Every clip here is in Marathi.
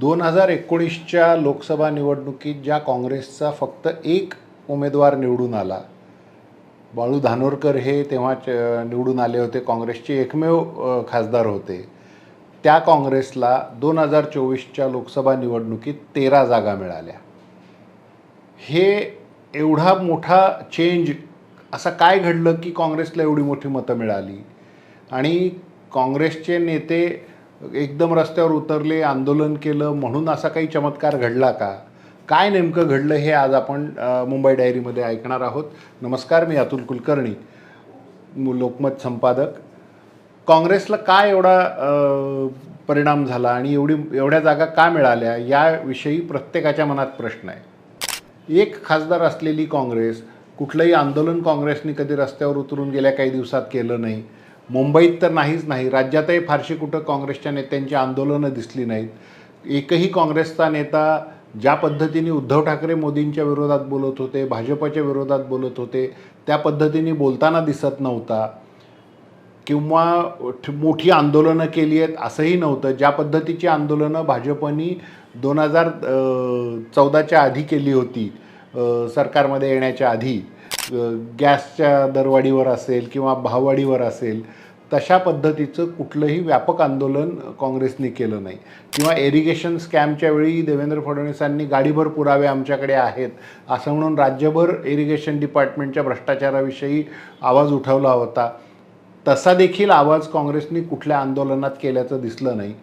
दोन हजार एकोणीसच्या लोकसभा निवडणुकीत ज्या काँग्रेसचा फक्त एक उमेदवार निवडून आला बाळू धानोरकर हे तेव्हा च- निवडून आले होते काँग्रेसचे एकमेव खासदार होते. त्या काँग्रेसला दोन हजार चोवीसच्या लोकसभा निवडणुकीत तेरा जागा मिळाल्या. हे एवढा मोठा चेंज असं काय घडलं की काँग्रेसला एवढी मोठी मतं मिळाली? आणि काँग्रेसचे नेते एकदम रस्त्यावर उतरले आंदोलन केलं म्हणून असा काही चमत्कार घडला का? काय नेमकं घडलं हे आज आपण मुंबई डायरीमध्ये ऐकणार आहोत. नमस्कार मी अतुल कुलकर्णी लोकमत संपादक. काँग्रेसला काय एवढा परिणाम झाला आणि एवढी एवढ्या जागा का मिळाल्या याविषयी प्रत्येकाच्या मनात प्रश्न आहे. एक खासदार असलेली काँग्रेस कुठलंही आंदोलन काँग्रेसने कधी रस्त्यावर उतरून गेल्या काही दिवसात केलं नाही. मुंबईत तर नाहीच नाही. राज्यातही फारशी कुठं काँग्रेसच्या नेत्यांची आंदोलनं दिसली नाहीत. एकही काँग्रेसचा नेता ज्या पद्धतीने उद्धव ठाकरे मोदींच्या विरोधात बोलत होते भाजपच्या विरोधात बोलत होते त्या पद्धतीने बोलताना दिसत नव्हता. किंवा मोठी आंदोलनं केली आहेत असंही नव्हतं. ज्या पद्धतीची आंदोलनं भाजपनी दोन हजार चौदाच्या आधी केली होती सरकारमध्ये येण्याच्या आधी गॅसच्या दरवाढीवर असेल किंवा भाववाढीवर असेल तशा पद्धतीचं कुठलंही व्यापक आंदोलन काँग्रेसने केलं नाही. किंवा एरिगेशन स्कॅमच्या वेळी देवेंद्र फडणवीसांनी गाडीभर पुरावे आमच्याकडे आहेत असं म्हणून राज्यभर इरिगेशन डिपार्टमेंटच्या भ्रष्टाचाराविषयी आवाज उठवला होता. तसा देखील आवाज काँग्रेसने कुठल्या आंदोलनात केल्याचं दिसलं नाही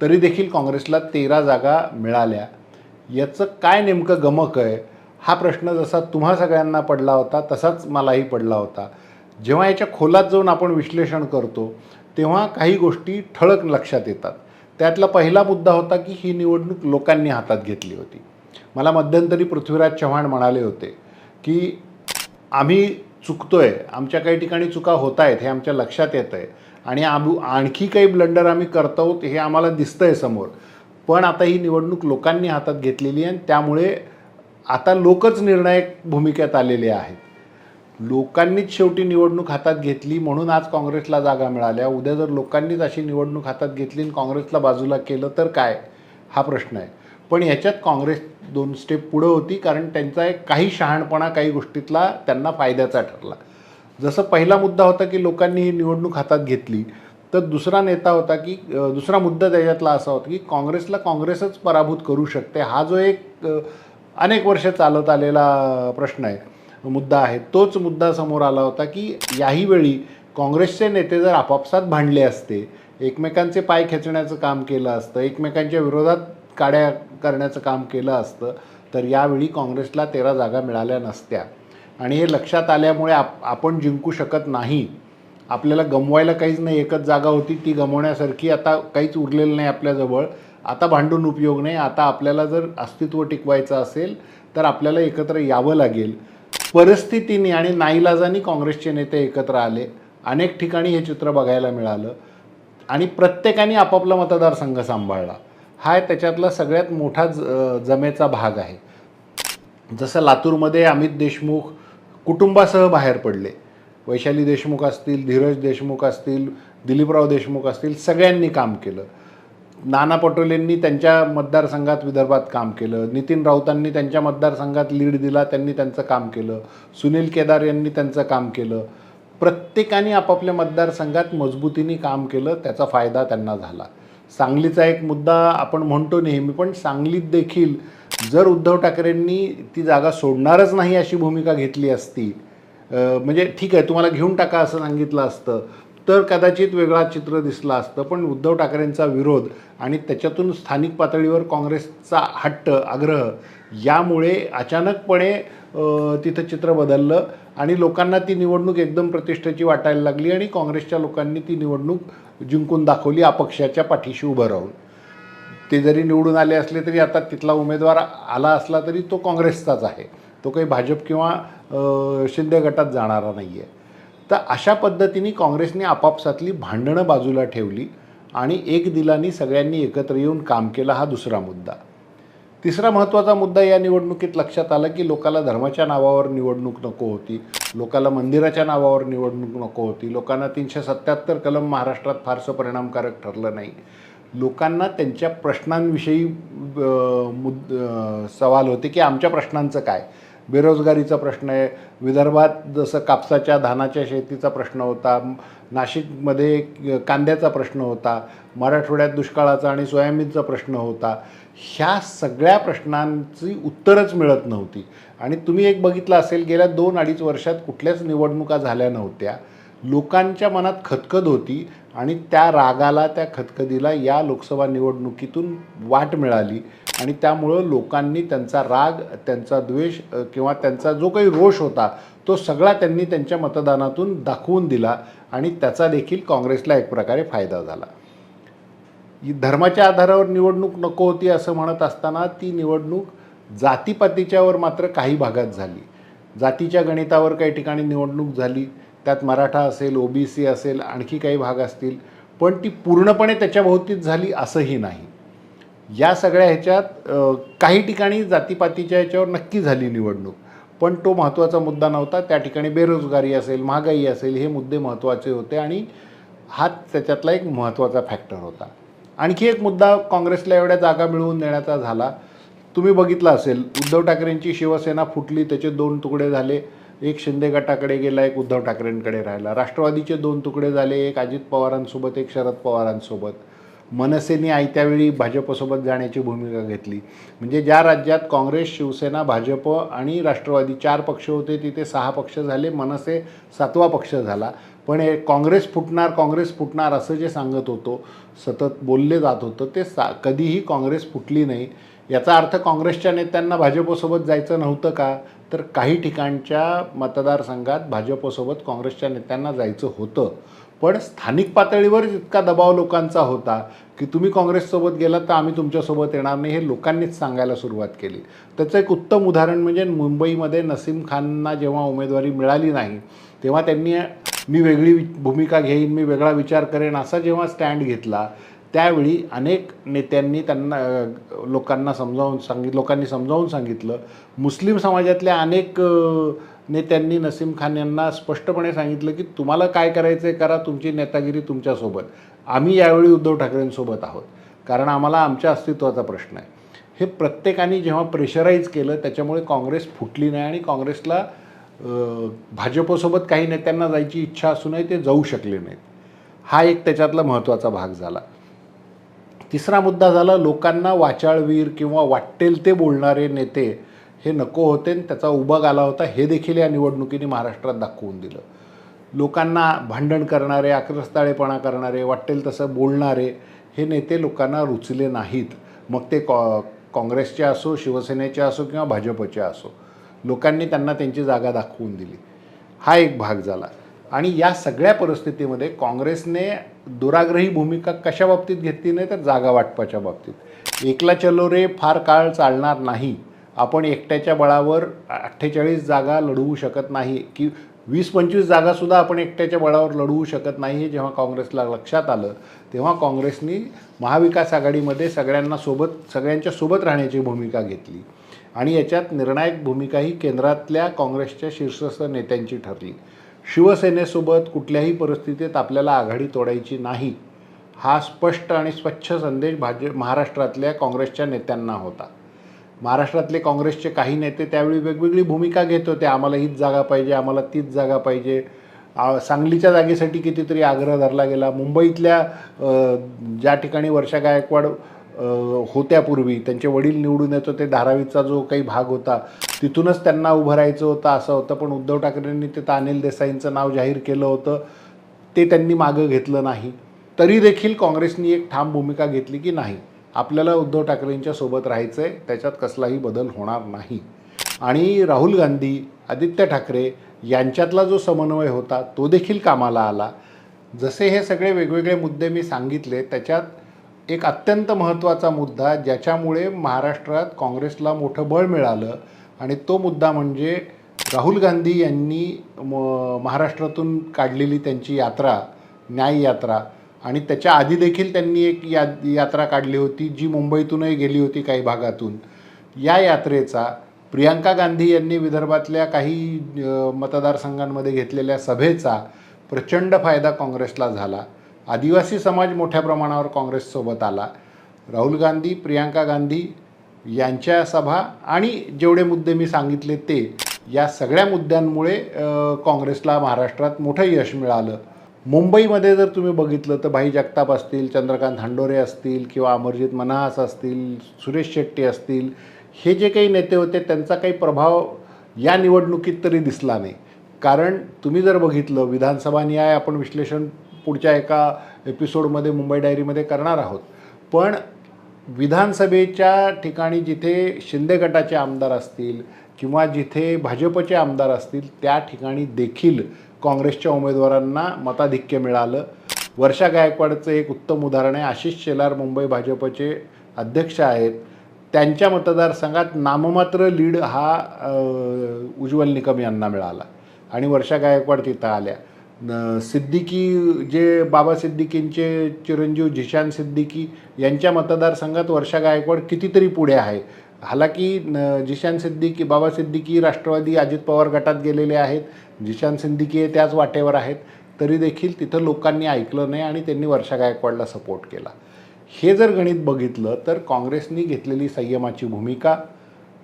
तरी देखील काँग्रेसला तेरा जागा मिळाल्या. याचं काय नेमकं गमक आहे? हा प्रश्न जसा तुम्हा सगळ्यांना पडला होता तसाच मलाही पडला होता. जेव्हा याच्या खोलात जाऊन आपण विश्लेषण करतो तेव्हा काही गोष्टी ठळक लक्षात येतात. त्यातला पहिला मुद्दा होता की ही निवडणूक लोकांनी हातात घेतली होती. मला मध्यंतरी पृथ्वीराज चव्हाण म्हणाले होते की आम्ही चुकतोय आमच्या काही ठिकाणी चुका होत आहेत हे आमच्या लक्षात येतं आहे आणि आबू आणखी काही ब्लंडर आम्ही करतो हे आम्हाला दिसतं आहे समोर. पण आता ही निवडणूक लोकांनी हातात घेतलेली आहे आणि त्यामुळे आता लोकच निर्णायक भूमिकेत आलेले आहेत. लोकांनीच शेवटी निवडणूक हातात घेतली म्हणून आज काँग्रेसला जागा मिळाल्या. उद्या जर लोकांनीच अशी निवडणूक हातात घेतली आणि काँग्रेसला बाजूला केलं तर काय? हा प्रश्न आहे. पण ह्याच्यात काँग्रेस दोन स्टेप पुढं होती कारण त्यांचा एक काही शहाणपणा काही गोष्टीतला त्यांना फायद्याचा ठरला. जसं पहिला मुद्दा होता की लोकांनी ही निवडणूक हातात घेतली तर दुसरा नेता होता की दुसरा मुद्दा त्याच्यातला असा होता की काँग्रेसला काँग्रेसच पराभूत करू शकते. हा जो एक अनेक वर्ष चालत आलेला प्रश्न आहे मुद्दा आहे. तोच मुद्दा समोर आला होता की याही वेळी काँग्रेसचे नेते जर आपापसात भांडले असते एकमेकांचे पाय खेचण्याचं काम केलं असतं एकमेकांच्या विरोधात काड्या करण्याचं काम केलं असतं तर यावेळी काँग्रेसला तेरा जागा मिळाल्या नसत्या. आणि हे लक्षात आल्यामुळे आप आपण जिंकू शकत नाही. आपल्याला गमवायला काहीच नाही एकच जागा होती ती गमवण्यासारखी आता काहीच उरलेलं नाही आपल्याजवळ. आता भांडून उपयोग नाही. आता आपल्याला जर अस्तित्व टिकवायचं असेल तर आपल्याला एकत्र यावं लागेल. परिस्थितीने आणि नाईलाजानी काँग्रेसचे नेते एकत्र आले. अनेक ठिकाणी हे चित्र बघायला मिळालं. आणि प्रत्येकाने आपापला मतदारसंघ सांभाळला. हा त्याच्यातला सगळ्यात मोठा ज जमेचा भाग आहे. जसं लातूरमध्ये अमित देशमुख कुटुंबासह बाहेर पडले. वैशाली देशमुख असतील धीरज देशमुख असतील दिलीपराव देशमुख असतील सगळ्यांनी काम केलं. नाना पटोलेंनी त्यांच्या मतदारसंघात विदर्भात काम केलं. नितीन राऊतांनी त्यांच्या मतदारसंघात लीड दिला त्यांनी त्यांचं काम केलं. सुनील केदार यांनी त्यांचं काम केलं. प्रत्येकाने आपापल्या मतदारसंघात मजबूतीने काम केलं त्याचा फायदा त्यांना झाला. सांगलीचा एक मुद्दा आपण म्हणतो नेहमी पण सांगलीत देखील जर उद्धव ठाकरेंनी ती जागा सोडणारच नाही अशी भूमिका घेतली असती म्हणजे ठीक आहे तुम्हाला घेऊन टाका असं सांगितलं असतं तर कदाचित वेगळा चित्र दिसलं असतं पण उद्धव ठाकरेंचा विरोध आणि त्याच्यातून स्थानिक पातळीवर काँग्रेसचा हट्ट आग्रह यामुळे अचानकपणे तिथं चित्र बदललं आणि लोकांना ती निवडणूक एकदम प्रतिष्ठेची वाटायला लागली आणि काँग्रेसच्या लोकांनी ती निवडणूक जिंकून दाखवली अपक्षाच्या पाठीशी उभं राहून. ते जरी निवडून आले असले तरी आता तिथला उमेदवार आला असला तरी तो काँग्रेसचाच आहे. तो काही भाजप किंवा शिंदे गटात जाणारा नाही आहे तर अशा पद्धतीने काँग्रेसने आपापसातली भांडणं बाजूला ठेवली आणि एक दिलानी सगळ्यांनी एकत्र येऊन काम केलं हा दुसरा मुद्दा. तिसरा महत्त्वाचा मुद्दा या निवडणुकीत लक्षात आला की लोकाला धर्माच्या नावावर निवडणूक नको होती लोकाला मंदिराच्या नावावर निवडणूक नको होती लोकांना तीनशे सत्त्याहत्तर कलम महाराष्ट्रात फारसं परिणामकारक ठरलं नाही. लोकांना त्यांच्या प्रश्नांविषयी मुद सवाल होते की आमच्या प्रश्नांचं काय? बेरोजगारीचा प्रश्न आहे. विदर्भात जसं कापसाच्या धानाच्या शेतीचा प्रश्न होता. नाशिकमध्ये कांद्याचा प्रश्न होता. मराठवाड्यात दुष्काळाचा आणि सोयाबीनचा प्रश्न होता. ह्या सगळ्या प्रश्नांची उत्तरच मिळत नव्हती. आणि तुम्ही एक बघितलं असेल गेल्या दोन अडीच वर्षात कुठल्याच निवडणुका झाल्या नव्हत्या. लोकांच्या मनात खतखत होती आणि त्या रागाला त्या खदखदीला या लोकसभा निवडणुकीतून वाट मिळाली. आणि त्यामुळं लोकांनी त्यांचा राग त्यांचा द्वेष किंवा त्यांचा जो काही रोष होता तो सगळा त्यांनी त्यांच्या मतदानातून दाखवून दिला आणि त्याचा देखील काँग्रेसला एक प्रकारे फायदा झाला. ही धर्माच्या आधारावर निवडणूक नको होती असं म्हणत असताना ती निवडणूक जातीपातीच्यावर मात्र काही भागात झाली. जातीच्या गणितावर काही ठिकाणी निवडणूक झाली. त्यात मराठा असेल ओबीसी असेल आणखी काही भाग असतील पण ती पूर्णपणे त्याच्याभोवतीच झाली असंही नाही. या सगळ्या ह्याच्यात काही ठिकाणी जातीपातीच्या ह्याच्यावर नक्की झाली निवडणूक. पण तो महत्त्वाचा मुद्दा नव्हता. त्या ठिकाणी बेरोजगारी असेल महागाई असेल हे मुद्दे महत्त्वाचे होते आणि हा त्याच्यातला एक महत्त्वाचा फॅक्टर होता. आणखी एक मुद्दा काँग्रेसला एवढ्या जागा मिळवून देण्याचा झाला. तुम्ही बघितलं असेल उद्धव ठाकरेंची शिवसेना फुटली त्याचे दोन तुकडे झाले. एक शिंदे गटाकडे गेला एक उद्धव ठाकरेंकडे राहिला. राष्ट्रवादीचे दोन तुकडे झाले एक अजित पवारांसोबत एक शरद पवारांसोबत. मनसेने आयत्यावेळी भाजपसोबत जाण्याची भूमिका घेतली. म्हणजे ज्या राज्यात काँग्रेस शिवसेना भाजप आणि राष्ट्रवादी चार पक्ष होते तिथे सहा पक्ष झाले मनसे सातवा पक्ष झाला. पण हे काँग्रेस फुटणार काँग्रेस फुटणार असं जे सांगत होतो सतत बोलले जात होतं ते सा कधीही काँग्रेस फुटली नाही. याचा अर्थ काँग्रेसच्या नेत्यांना भाजपसोबत जायचं नव्हतं का? तर काही ठिकाणच्या मतदारसंघात भाजपसोबत काँग्रेसच्या नेत्यांना जायचं होतं. पण स्थानिक पातळीवर इतका दबाव लोकांचा होता की तुम्ही काँग्रेससोबत गेलात तर आम्ही तुमच्यासोबत येणार नाही हे लोकांनीच सांगायला सुरुवात केली. त्याचं एक उत्तम उदाहरण म्हणजे मुंबईमध्ये नसीम खानना जेव्हा उमेदवारी मिळाली नाही तेव्हा त्यांनी मी वेगळी भूमिका घेईन मी वेगळा विचार करेन असा जेव्हा स्टँड घेतला त्यावेळी अनेक नेत्यांनी त्यांना लोकांना समजावून सांगित लोकांनी समजावून सांगितलं. मुस्लिम समाजातल्या अनेक नेत्यांनी नसीम खान यांना स्पष्टपणे सांगितलं की तुम्हाला काय करायचं आहे करा तुमची नेतागिरी तुमच्यासोबत. आम्ही यावेळी उद्धव ठाकरेंसोबत आहोत. कारण आम्हाला आमच्या अस्तित्वाचा प्रश्न आहे. हे प्रत्येकाने जेव्हा प्रेशराईज केलं त्याच्यामुळे काँग्रेस फुटली नाही आणि काँग्रेसला भाजपसोबत काही नेत्यांना जायची इच्छा असूनही ते जाऊ शकले नाहीत. हा एक त्याच्यातला महत्त्वाचा भाग झाला. तिसरा मुद्दा झाला लोकांना वाचाळवीर किंवा वाटेल ते बोलणारे नेते हे नको होते आणि त्याचा उबाग आला होता हे देखील या निवडणुकीने महाराष्ट्रात दाखवून दिलं. लोकांना भांडण करणारे आक्रस्ताळेपणा करणारे वाटेल तसं बोलणारे हे नेते लोकांना रुचले नाहीत. मग ते कॉ काँग्रेसचे असो शिवसेनेचे असो किंवा भाजपचे असो लोकांनी त्यांना त्यांची जागा दाखवून दिली. हा एक भाग झाला. आणि या सगळ्या परिस्थितीमध्ये काँग्रेसने दुराग्रही भूमिका कशा बाबतीत घेतली नाही तर जागा वाटपाच्या बाबतीत. एकला चलो रे फार काळ चालणार नाही. आपण एकट्याच्या बळावर अठ्ठेचाळीस जागा लढवू शकत नाही की वीस पंचवीस जागासुद्धा आपण एकट्याच्या बळावर लढवू शकत नाही हे जेव्हा काँग्रेसला लक्षात आलं तेव्हा काँग्रेसनी महाविकास आघाडीमध्ये सगळ्यांना सोबत सगळ्यांच्या सोबत राहण्याची भूमिका घेतली. आणि याच्यात निर्णायक भूमिका ही केंद्रातल्या काँग्रेसच्या शीर्षस्थ नेत्यांची ठरली. शिवसेनेसोबत कुठल्याही परिस्थितीत आपल्याला आघाडी तोडायची नाही हा स्पष्ट आणि स्वच्छ संदेश भाज महाराष्ट्रातल्या काँग्रेसच्या नेत्यांना होता. महाराष्ट्रातले काँग्रेसचे काही नेते त्यावेळी वेगवेगळी भूमिका घेत होते. आम्हाला हीच जागा पाहिजे आम्हाला तीच जागा पाहिजे. सांगलीच्या जागेसाठी कितीतरी आग्रह धरला गेला. मुंबईतल्या ज्या ठिकाणी वर्षा गायकवाड होत्यापूर्वी त्यांचे वडील निवडून येत होते धारावीचा जो काही भाग होता तिथूनच त्यांना उभं राहायचं होतं असं होतं. पण उद्धव ठाकरेंनी तिथं अनिल देसाईंचं नाव जाहीर केलं होतं. ते त्यांनी मागं घेतलं नाही. तरी देखील काँग्रेसनी एक ठाम भूमिका घेतली की नाही? आपल्याला उद्धव ठाकरेंच्या सोबत राहायचं आहे त्याच्यात कसलाही बदल होणार नाही. आणि राहुल गांधी आदित्य ठाकरे यांच्यातला जो समन्वय होता तो देखील कामाला आला. जसे हे सगळे वेगवेगळे मुद्दे मी सांगितले त्याच्यात एक अत्यंत महत्त्वाचा मुद्दा ज्याच्यामुळे महाराष्ट्रात काँग्रेसला मोठं बळ मिळालं. आणि तो मुद्दा म्हणजे राहुल गांधी यांनी म महाराष्ट्रातून काढलेली त्यांची यात्रा न्याय यात्रा आणि त्याच्या आधी देखील त्यांनी एक या यात्रा काढली होती जी मुंबईतूनही गेली होती काही भागातून. या यात्रेचा प्रियांका गांधी यांनी विदर्भातल्या काही मतदारसंघांमध्ये घेतलेल्या सभेचा प्रचंड फायदा काँग्रेसला झाला. आदिवासी समाज मोठ्या प्रमाणावर काँग्रेससोबत आला. राहुल गांधी प्रियांका गांधी यांच्या सभा आणि जेवढे मुद्दे मी सांगितले ते या सगळ्या मुद्द्यांमुळे काँग्रेसला महाराष्ट्रात मोठं यश मिळालं. मुंबईमध्ये जर तुम्ही बघितलं तर भाई जगताप असतील चंद्रकांत हांडोरे असतील किंवा अमरजित मनास असतील सुरेश शेट्टी असतील हे जे काही नेते होते त्यांचा काही प्रभाव या निवडणुकीत तरी दिसला नाही. कारण तुम्ही जर बघितलं विधानसभा न्याय आपण विश्लेषण पुढच्या एका एपिसोडमध्ये मुंबई डायरीमध्ये करणार आहोत. पण विधानसभेच्या ठिकाणी जिथे शिंदे गटाचे आमदार असतील किंवा जिथे भाजपचे आमदार असतील त्या ठिकाणी देखील काँग्रेसच्या उमेदवारांना मताधिक्य मिळालं. वर्षा गायकवाडचं एक उत्तम उदाहरण आहे. आशिष शेलार मुंबई भाजपचे अध्यक्ष आहेत. त्यांच्या मतदारसंघात नाममात्र लीड हा उज्ज्वल निकम यांना मिळाला आणि वर्षा गायकवाड तिथं आल्या. सिद्दीकी जे बाबा सिद्दीकींचे चिरंजीव झिशान सिद्दीकी यांच्या मतदारसंघात वर्षा गायकवाड कितीतरी पुढे आहे. हालाकी जिशान झिशान सिद्दीकी बाबा सिद्दीकी राष्ट्रवादी अजित पवार गटात गेलेले आहेत. जिशान सिद्दीकी हे त्याच वाटेवर आहेत तरी देखील तिथं लोकांनी ऐकलं नाही आणि त्यांनी वर्षा गायकवाडला सपोर्ट केला. हे जर गणित बघितलं तर काँग्रेसनी घेतलेली संयमाची भूमिका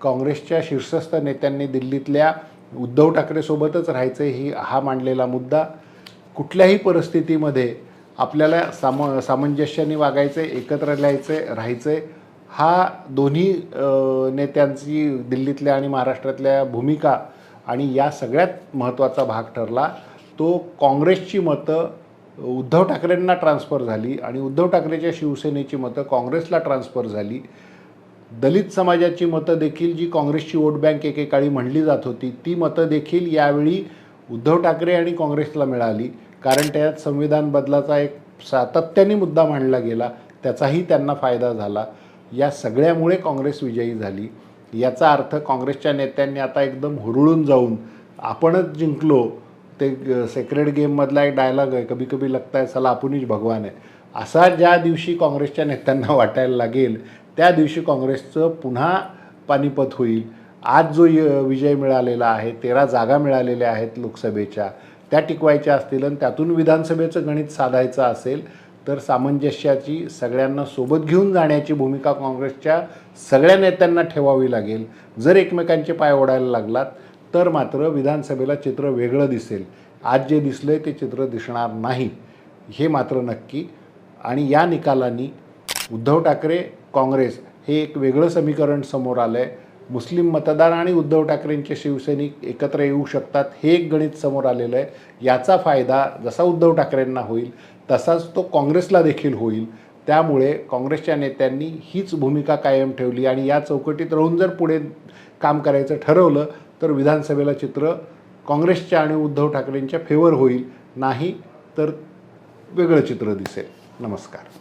काँग्रेसच्या शीर्षस्थ नेत्यांनी दिल्लीतल्या उद्धव ठाकरेसोबतच राहायचं ही हा मांडलेला मुद्दा. कुठल्याही परिस्थितीमध्ये आपल्याला साम सामंजस्याने वागायचे एकत्र लिहायचे राहायचे हा दोन्ही नेत्यांची दिल्लीतल्या आणि महाराष्ट्रातल्या भूमिका आणि या सगळ्यात महत्त्वाचा भाग ठरला तो काँग्रेसची मतं उद्धव ठाकरेंना ट्रान्सफर झाली आणि उद्धव ठाकरेच्या शिवसेनेची मतं काँग्रेसला ट्रान्सफर झाली. दलित समाजाची मतं देखील जी काँग्रेसची वोट बँक एकेकाळी म्हणली जात होती ती मतं देखील यावेळी उद्धव ठाकरे आणि काँग्रेसला मिळाली. कारण त्यात संविधान बदलाचा एक सातत्याने मुद्दा मांडला गेला त्याचाही त्यांना फायदा झाला. या सगळ्यामुळे काँग्रेस विजयी झाली. याचा अर्थ काँग्रेसच्या नेत्यांनी आता एकदम हुरळून जाऊन आपणच जिंकलो. ते सेक्रेट गेममधला एक डायलॉग आहे कभी कभी लगता है चला आपणच भगवान आहे असा ज्या दिवशी काँग्रेसच्या नेत्यांना वाटायला लागेल त्या दिवशी काँग्रेसचं पुन्हा पानिपत होईल. आज जो य- विजय मिळालेला आहे तेरा जागा मिळालेल्या आहेत लोकसभेच्या त्या टिकवायच्या असतील आणि त्यातून विधानसभेचं गणित साधायचं असेल तर सामंजस्याची सगळ्यांना सोबत घेऊन जाण्याची भूमिका काँग्रेसच्या सगळ्या नेत्यांना ठेवावी लागेल. जर एकमेकांचे पाय ओढायला लागलात तर मात्र विधानसभेला चित्र वेगळं दिसेल. आज जे दिसलं आहे ते चित्र दिसणार नाही हे मात्र नक्की. आणि या निकालांनी उद्धव ठाकरे काँग्रेस हे एक वेगळं समीकरण समोर आलं आहे मुस्लिम मतदार आणि उद्धव ठाकरेंचे शिवसैनिक एकत्र येऊ शकतात हे एक गणित समोर आलेलं आहे. याचा फायदा जसा उद्धव ठाकरेंना होईल तसाच तो काँग्रेसला देखील होईल. त्यामुळे काँग्रेसच्या नेत्यांनी हीच भूमिका कायम ठेवली आणि या चौकटीत राहून जर पुढे काम करायचं ठरवलं तर विधानसभेला चित्र काँग्रेसच्या आणि उद्धव ठाकरेंच्या फेवर होईल. नाही तर वेगळं चित्र दिसेल. नमस्कार.